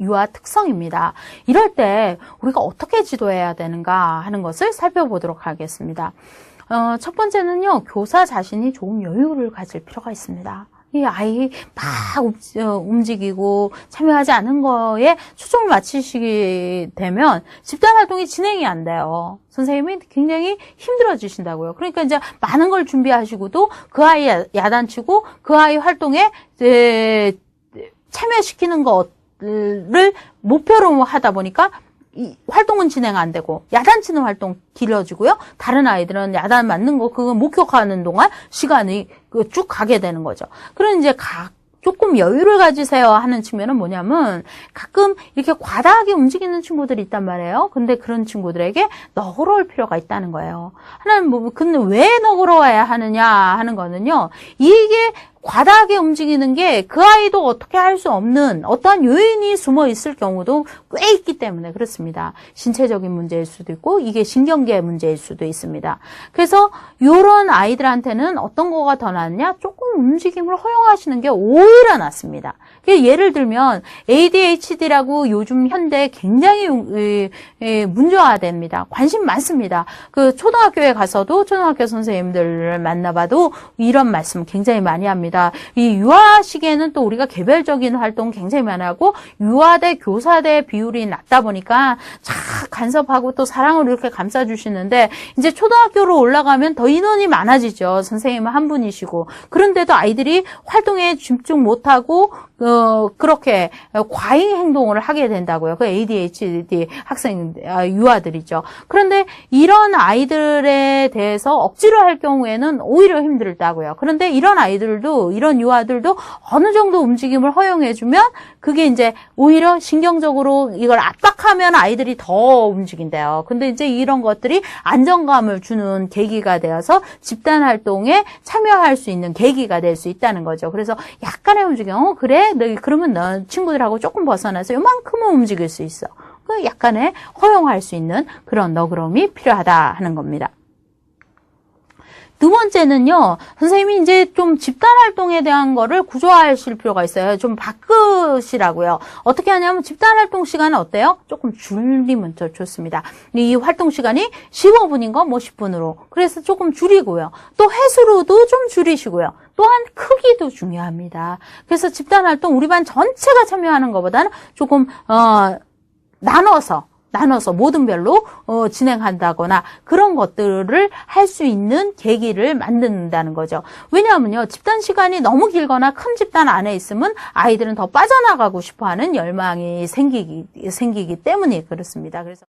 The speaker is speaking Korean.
유아 특성입니다. 이럴 때 우리가 어떻게 지도해야 되는가 하는 것을 살펴보도록 하겠습니다. 어, 첫 번째는요, 교사 자신이 조금 여유를 가질 필요가 있습니다. 이 아이 막 움- 어, 움직이고 참여하지 않은 거에 초점을 맞추시게 되면 집단 활동이 진행이 안 돼요. 선생님이 굉장히 힘들어지신다고요. 그러니까 이제 많은 걸 준비하시고도 그 아이 야- 야단치고 그 아이 활동에 에, 참여시키는 것 을 목표로 하다 보니까 이 활동은 진행 안 되고 야단치는 활동 길어지고요. 다른 아이들은 야단 맞는 거 그거 목격하는 동안 시간이 그쭉 가게 되는 거죠. 그런 이제 각 조금 여유를 가지세요 하는 측면은 뭐냐면 가끔 이렇게 과다하게 움직이는 친구들이 있단 말이에요. 근데 그런 친구들에게 너그러울 필요가 있다는 거예요. 하나는 뭐 근데 왜 너그러워야 하느냐 하는 거는요. 이게 과다하게 움직이는 게 그 아이도 어떻게 할 수 없는 어떠한 요인이 숨어 있을 경우도 꽤 있기 때문에 그렇습니다. 신체적인 문제일 수도 있고 이게 신경계 문제일 수도 있습니다. 그래서 이런 아이들한테는 어떤 거가 더 낫냐? 조금 움직임을 허용하시는 게 오히려 낫습니다. 그 예를 들면 ADHD라고 요즘 현대 굉장히 문제화됩니다. 관심 많습니다. 그 초등학교에 가서도 초등학교 선생님들을 만나봐도 이런 말씀 굉장히 많이 합니다. 이 유아 시기에는 또 우리가 개별적인 활동 굉장히 많이 하고 유아대 교사대 비율이 낮다 보니까 자 간섭하고 또 사랑을 이렇게 감싸주시는데 이제 초등학교로 올라가면 더 인원이 많아지죠. 선생님은 한 분이시고 그런데도 아이들이 활동에 집중 못하고 어, 그렇게 과잉 행동을 하게 된다고요. 그 ADHD 학생 아, 유아들이죠. 그런데 이런 아이들에 대해서 억지로 할 경우에는 오히려 힘들다고요. 그런데 이런 아이들도 이런 유아들도 어느 정도 움직임을 허용해 주면 그게 이제 오히려 신경적으로 이걸 압박하면 아이들이 더 움직인대요. 근데 이제 이런 것들이 안정감을 주는 계기가 되어서 집단 활동에 참여할 수 있는 계기가 될 수 있다는 거죠. 그래서 약 간의 움직임, 어, 그래? 너, 그러면 너 친구들하고 조금 벗어나서 요만큼은 움직일 수 있어. 그 약간의 허용할 수 있는 그런 너그러움이 필요하다 하는 겁니다. 두 번째는요, 선생님이 이제 좀 집단 활동에 대한 거를 구조화하실 필요가 있어요. 좀 바꾸시라고요. 어떻게 하냐면 집단 활동 시간은 어때요? 조금 줄이면 더 좋습니다. 이 활동 시간이 15분인 거 뭐 10분으로. 그래서 조금 줄이고요. 또 횟수로도 좀 줄이시고요. 또한 크기도 중요합니다. 그래서 집단 활동 우리 반 전체가 참여하는 것보다는 조금 어, 나눠서 나눠서 모든 별로 어, 진행한다거나 그런 것들을 할 수 있는 계기를 만든다는 거죠. 왜냐하면요 집단 시간이 너무 길거나 큰 집단 안에 있으면 아이들은 더 빠져나가고 싶어하는 열망이 생기기 생기기 때문에 그렇습니다. 그래서